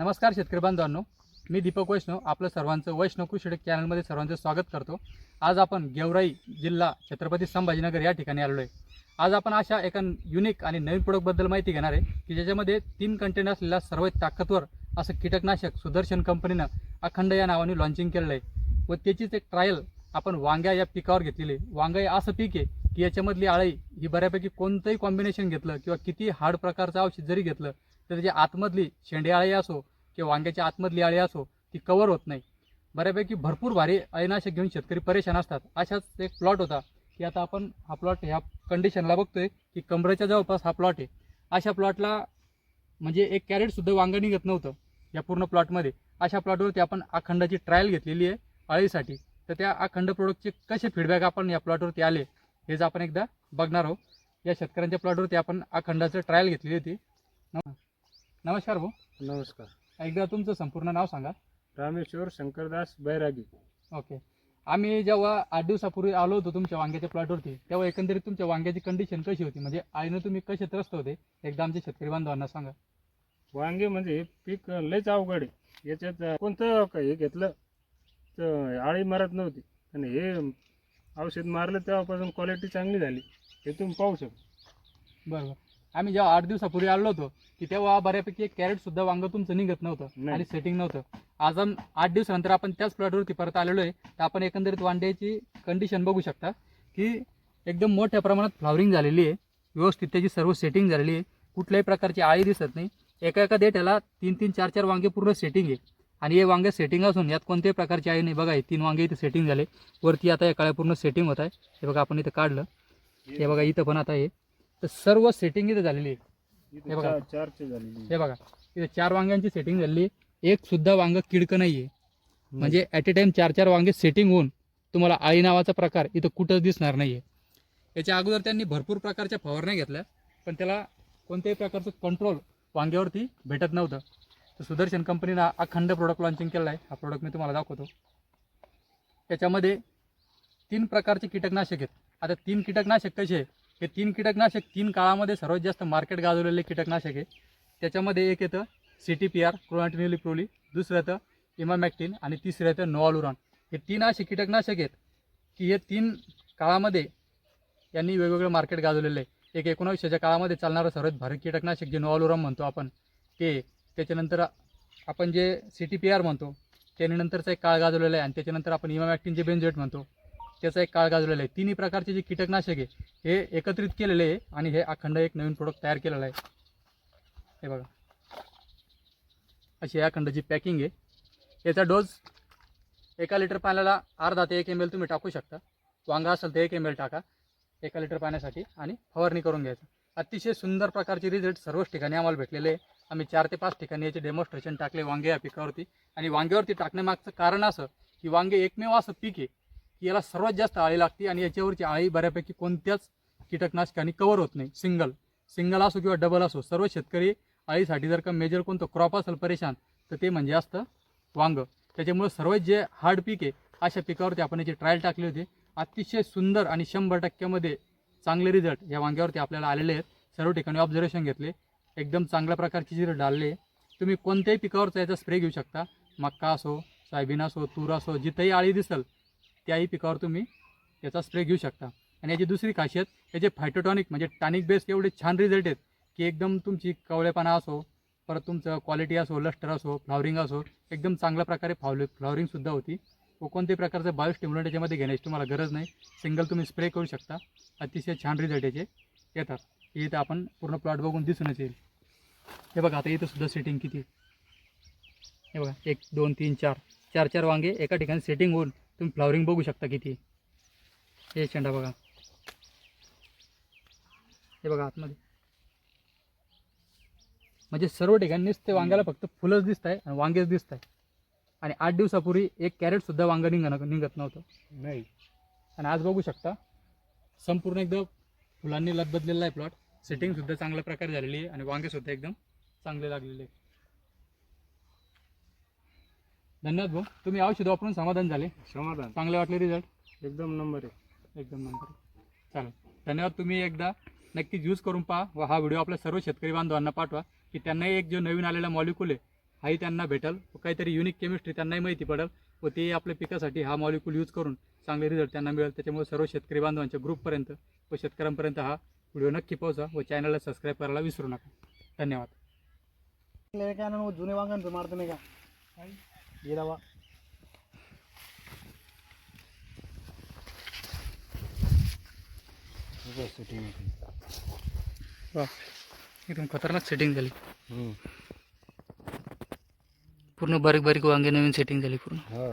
नमस्कार शेतकरी बांधवांनो मी दीपक वैष्णव आपलं सर्वांचं वैष्णव कृषी चॅनलमध्ये सर्वांचं स्वागत करतो. आज आपण गेवराई जिल्हा छत्रपती संभाजीनगर या ठिकाणी आलेलो आहे. आज आपण अशा एका युनिक आणि नवीन प्रोडक्टबद्दल माहिती घेणार आहे की ज्याच्यामध्ये तीन कंटेंट असलेला सर्वात ताकदवर असं कीटकनाशक सुदर्शन कंपनीनं अखंड या नावाने लॉन्चिंग केलेलं आहे. व त्याचीच एक ट्रायल आपण वांग्या या पिकावर घेतलेली आहे. हे असं पीक आहे की याच्यामधली आळी ही बऱ्यापैकी कोणतंही कॉम्बिनेशन घेतलं किंवा किती हार्ड प्रकारचं औषध जरी घेतलं तर त्याची आतमधली शेंडी आळी असो किंवा वांग्याची आतमधली आळी असो ती कवर होत नाही. बऱ्यापैकी भरपूर भारी अळीनाशक घेऊन शेतकरी परेशान असतात. अशाच एक प्लॉट होता की आता आपण हा प्लॉट ह्या कंडिशनला बघतोय की कमरेच्या जवळपास हा प्लॉट आहे. अशा प्लॉटला म्हणजे एक कॅरेटसुद्धा वांगं निघत नव्हतं या पूर्ण प्लॉटमध्ये अशा प्लॉटवरती आपण अखंडाची ट्रायल घेतलेली आहे अळीसाठी. तर त्या अखंड प्रोडक्टचे कसे फीडबॅक आपण या प्लॉटवरती आले हेच आपण एकदा बघणार आहोत. या शेतकऱ्यांच्या प्लॉटवरती आपण अखंडाचं ट्रायल घेतलेली होती. नम- नमस्कार भाऊ. नमस्कार. एकदा तुमचं संपूर्ण नाव सांगा. रामेश्वर शंकरदास बैरागी. ओके. आम्ही जेव्हा आठ दिवसापूर्वी आलो होतो तुमच्या वांग्याच्या प्लॉटवरती तेव्हा एकंदरीत तुमच्या वांग्याची कंडिशन कशी होती? म्हणजे आईनं तुम्ही कसे त्रस्त होते? एकदा आमच्या शेतकरी बांधवांना सांगा. वांगे म्हणजे हे पीक लयच अवघड आहे. याच्यात कोणतं क- हे घेतलं तर आळी मारत नव्हती. आणि हे औषध मारलं तेव्हापासून क्वालिटी चांगली झाली. हे तुम्ही पाहू शकता. बरोबर. आम्ही जेव्हा आठ दिवसापूर्वी आलो होतो की तेव्हा बऱ्यापैकी एक कॅरेट सुद्धा वांग तुमचं निघत नव्हतं. आणि सेटिंग नव्हतं. आज आठ दिवसानंतर आपण त्याच प्लॉटवरती परत आलेलो आहे तर आपण एकंदरीत वांड्याची कंडिशन बघू शकता की एकदम मोठ्या प्रमाणात फ्लावरिंग झालेली आहे. व्यवस्थित त्याची सर्व सेटिंग झालेली आहे. कुठल्याही प्रकारची आळी दिसत नाही. एका एका देठाला तीन तीन चार चार वांगे पूर्ण सेटिंग आहे. आणि हे वांगे सेटिंग असून यात कोणत्याही प्रकारची आळी नाही. बघा हे तीन वांगे इथे सेटिंग झाले. वरती आता या काळ्या पूर्ण सेटिंग होत आहे. हे बघा आपण इथं काढलं. हे बघा इथं पण आता हे तर सर्व सेटिंग इथं झालेली आहे हे बघा. चार- चारचे झालेली. हे बघा. इथे चार वांग्यांची सेटिंग झाली एक सुद्धा वांग किडकं नाहीये. म्हणजे ॲट ए टाइम चार चार वांगे सेटिंग होऊन तुम्हाला आळी नावाचा प्रकार इथं कुठंच दिसणार नाहीये. याच्या अगोदर त्यांनी भरपूर प्रकारच्या फवारण्या घेतल्या पण त्याला कोणत्याही प्रकारचं कंट्रोल वांग्यावरती भेटत नव्हतं. तर सुदर्शन कंपनीनं अखंड प्रोडक्ट लॉन्चिंग केलं आहे. हा प्रोडक्ट मी तुम्हाला दाखवतो. याच्यामध्ये तीन प्रकारचे कीटकनाशक आहेत. आता तीन कीटकनाशक कसे हे तीन कीटकनाशक तीन काळामध्ये सर्वात जास्त मार्केट गाजवलेले कीटकनाशक आहे. त्याच्यामध्ये एक येतं C T P R chlorantraniliprole दुसरं येतं इमामॅक्टिन आणि तिसरं येतं नोआलुरॉन हे तीन असे कीटकनाशक आहेत की हे तीन काळामध्ये यांनी वेगवेगळं मार्केट गाजवलेलं आहे. एक एकोणावीसशेच्या काळामध्ये चालणारं सर्वात भारी कीटकनाशक जे नोआलुरॉन म्हणतो आपण ते त्याच्यानंतर आपण जे सी टी पी आर म्हणतो त्यानंतरचा एक काळ गाजवलेला आहे आणि त्याच्यानंतर आपण इमामॅक्टिन जे बेंझोएट म्हणतो त्याचा एक काळ गाजलेला आहे. तिन्ही प्रकारचे जे कीटकनाशक आहे हे एकत्रित केलेले आहे आणि हे अखंड एक नवीन प्रोडक्ट तयार केलेलं आहे. हे बघा. अशी या अखंडची पॅकिंग आहे याचा डोस एका लिटर पाण्याला अर्धा ते एक एम एल तुम्ही टाकू शकता. वांगा असेल तर एक एम एल टाका एका लिटर पाण्यासाठी आणि फवारणी करून घ्यायचं. अतिशय सुंदर प्रकारचे रिझल्ट सर्वच ठिकाणी आम्हाला भेटलेले आहे. आम्ही चार ते पाच ठिकाणी याचे डेमॉन्स्ट्रेशन टाकले वांगे या पिकावरती. आणि वांग्यावरती टाकण्यामागचं कारण असं की वांगे एकमेव असं पीक आहे की याला सर्वात जास्त आळी लागते आणि याच्यावरची आळी बऱ्यापैकी कोणत्याच कीटकनाशकाने कवर होत नाही. सिंगल सिंगल असो किंवा डबल असो सर्व शेतकरी आळीसाठी जर का मेजर कोणतं क्रॉप असेल परेशान तर ते म्हणजे असतं वांग. त्याच्यामुळे सर्वात जे हार्ड पीक आहे अशा पिकावरती आपण याची ट्रायल टाकली होती. अतिशय सुंदर आणि शंभर टक्क्यामध्ये चांगले रिझल्ट या वांग्यावरती आपल्याला आलेले आहेत. सर्व ठिकाणी ऑब्झर्वेशन घेतले. एकदम चांगल्या प्रकारचे रिझल्ट डालले तुम्ही कोणत्याही पिकावरचा याचा स्प्रे घेऊ शकता. मक्का असो सोयाबीन असो तूर असो जिथंही आळी दिसेल त्याही पिकावर तुम्ही याचा स्प्रे घेऊ शकता. आणि याची दुसरी खासियत याचे फायटोटॉनिक म्हणजे टॉनिक बेस एवढे छान रिझल्ट आहेत की एकदम तुमची कवळेपणा असो परत तुमचं क्वालिटी असो लस्टर असो फ्लावरिंग असो एकदम चांगल्या प्रकारे फावले फ्लावरिंगसुद्धा होती. व कोणत्याही प्रकारचं बायोस्टिम्युलंट याच्यामध्ये घेण्याची तुम्हाला गरज नाही. सिंगल तुम्ही स्प्रे करू शकता. अतिशय छान रिझल्ट याचे येतात. हे इथं आपण पूर्ण प्लॉट बघून दिसूनच येईल. हे बघा आता इथं सुद्धा सेटिंग किती हे बघा एक दोन तीन चार. चार चार वांगे एका ठिकाणी सेटिंग होऊन तुम्ही फ्लावरिंग बघू शकता किती. हे शेंडा बघा. हे बघा आतमध्ये. म्हणजे सर्व ठिकाणी नुसते वांग्याला फक्त फुलंच दिसत आहे आणि वांगेच दिसत आहे आणि आठ दिवसापूर्वी एक कॅरेटसुद्धा वांगं निघणं निघत नव्हतं. नाही. आणि आज बघू शकता संपूर्ण एकदम फुलांनी लदबदलेला आहे प्लॉट सेटिंगसुद्धा चांगल्या प्रकारे झालेली आहे आणि वांगेसुद्धा एकदम चांगले लागलेले आहे धन्यवाद भाऊ. तुम्ही औषध वापरून समाधान झाले. समाधान. चांगले वाटले रिझल्ट एकदम नंबर आहे. एकदम नंतर चालेल. धन्यवाद. तुम्ही एकदा नक्कीच यूज करून पहा व हा व्हिडिओ आपल्या सर्व शेतकरी बांधवांना पाठवा की त्यांनाही एक जो नवीन आलेला मॉलिक्यूल आहे हाही त्यांना भेटल व काहीतरी युनिक केमिस्ट्री त्यांनाही माहिती पडेल व ते आपल्या पिकासाठी हा मॉलिक्यूल यूज करून चांगले रिझल्ट त्यांना मिळेल. त्याच्यामुळे सर्व शेतकरी बांधवांच्या ग्रुपपर्यंत व शेतकऱ्यांपर्यंत हा व्हिडिओ नक्की पोहोचा व चॅनलला सबस्क्राईब करायला विसरू नका. धन्यवाद. काय ना जुने वांगांचं मारतो नाही का? ये दवा एकदम खतरनाक सेटिंग झाली पूर्ण बारीक बारीक वांगे नवीन सेटिंग झाली पूर्ण हो